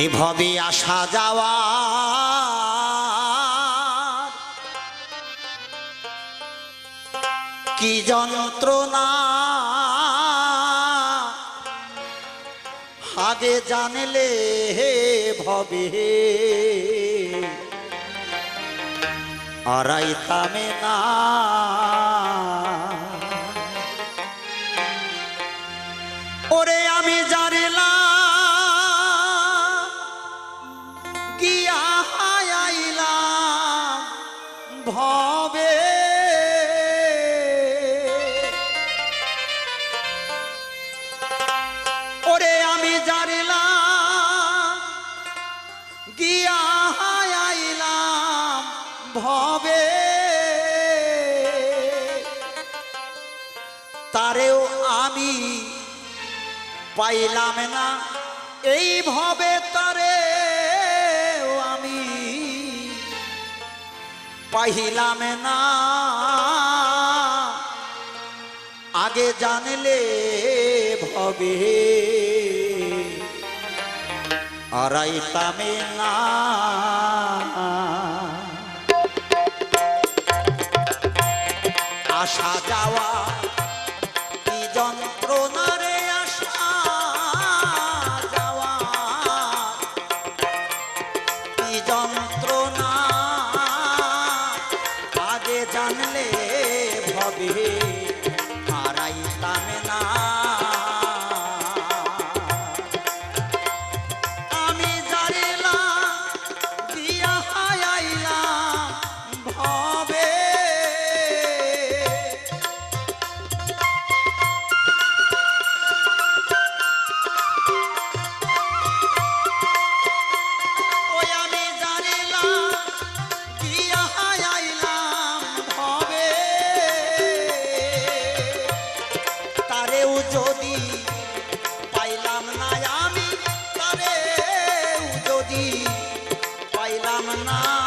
এভাবে আসা যাওয়া কি যন্ত্রণা? আগে জানলে হে ভবে। আড়াইতামে না। ওরে আমি পাইলাম না। এই ভবে তরে আমি পাইলাম না। আগে জানলে ভবে। আড়াইতামে না। আসা যাওয়া না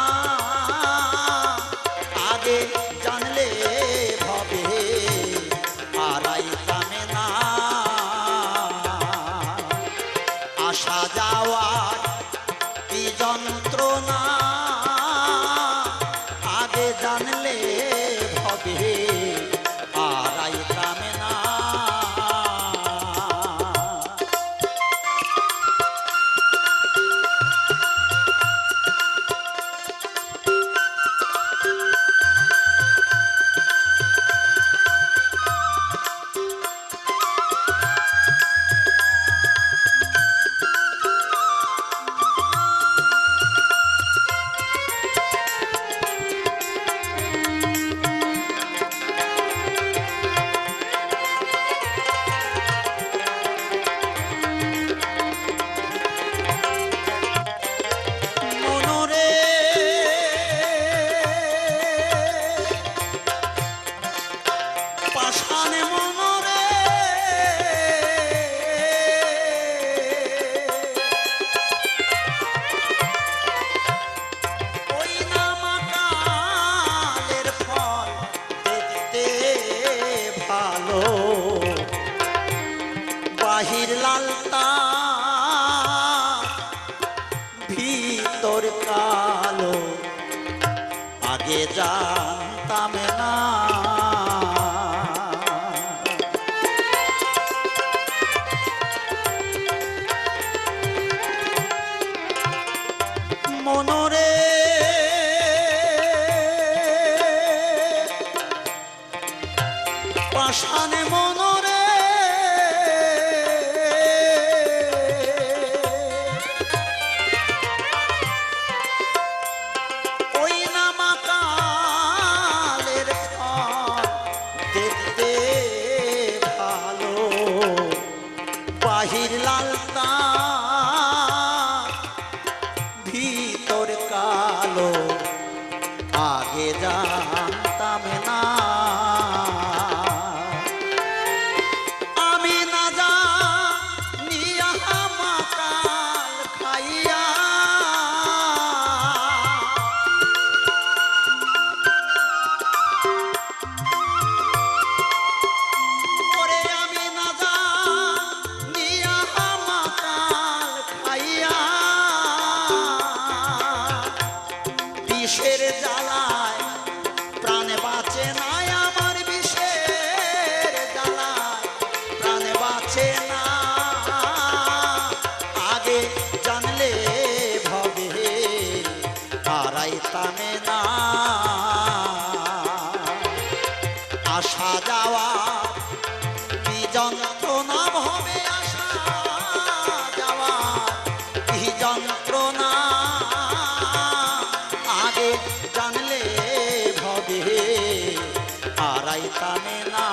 শয়তানে না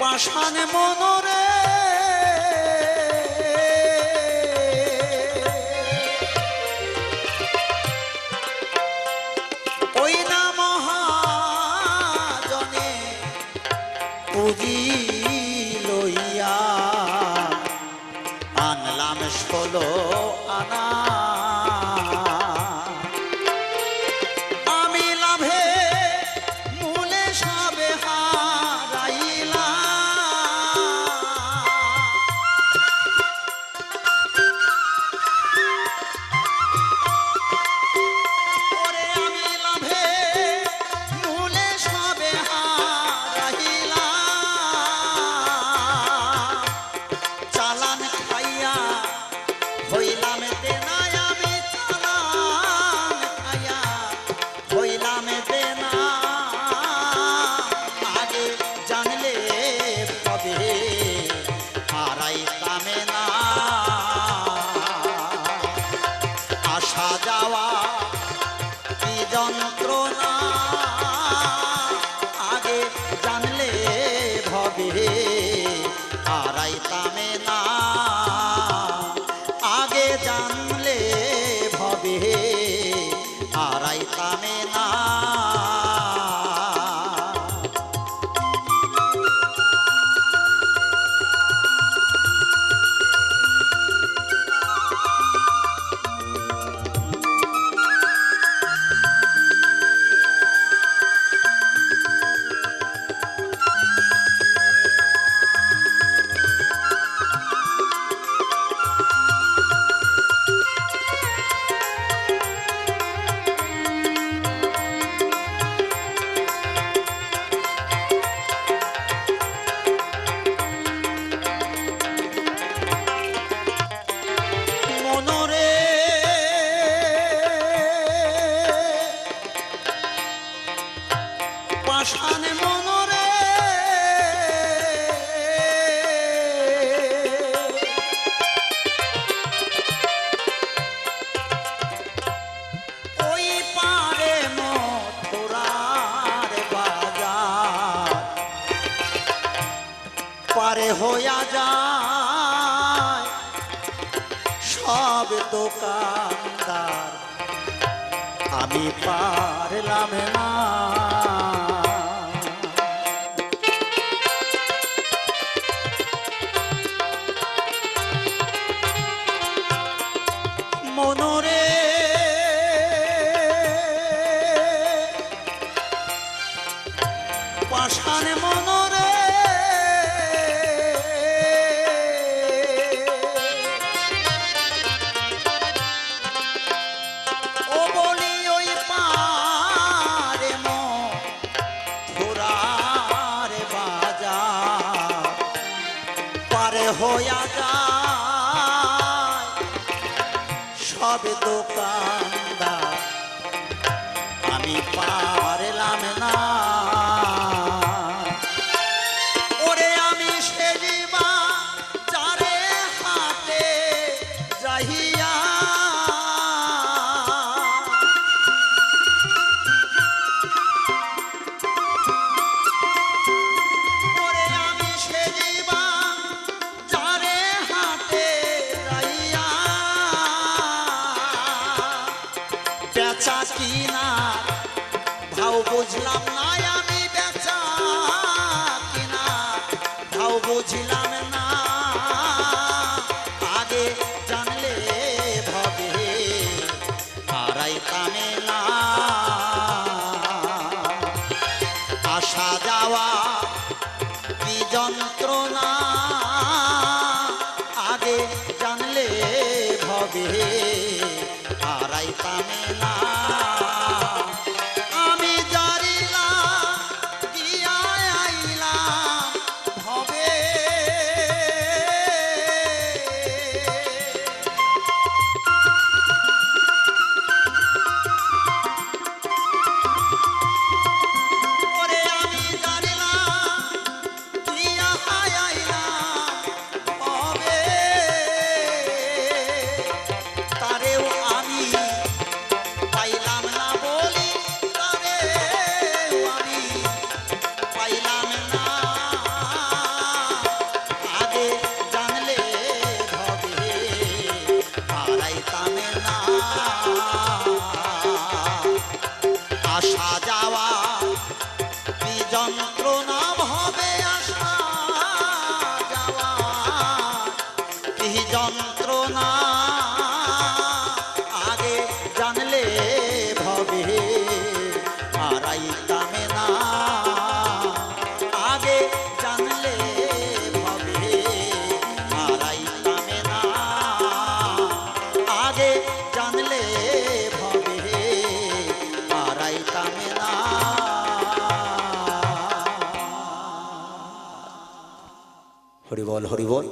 পাষাণ মনোরে পারে হইয়া যায়। সব দোকানদার আমি পারলাম না। মনরে পাশানে মনো সব দোকানদার। আমি পারলাম Manila. হরিবল হরিবল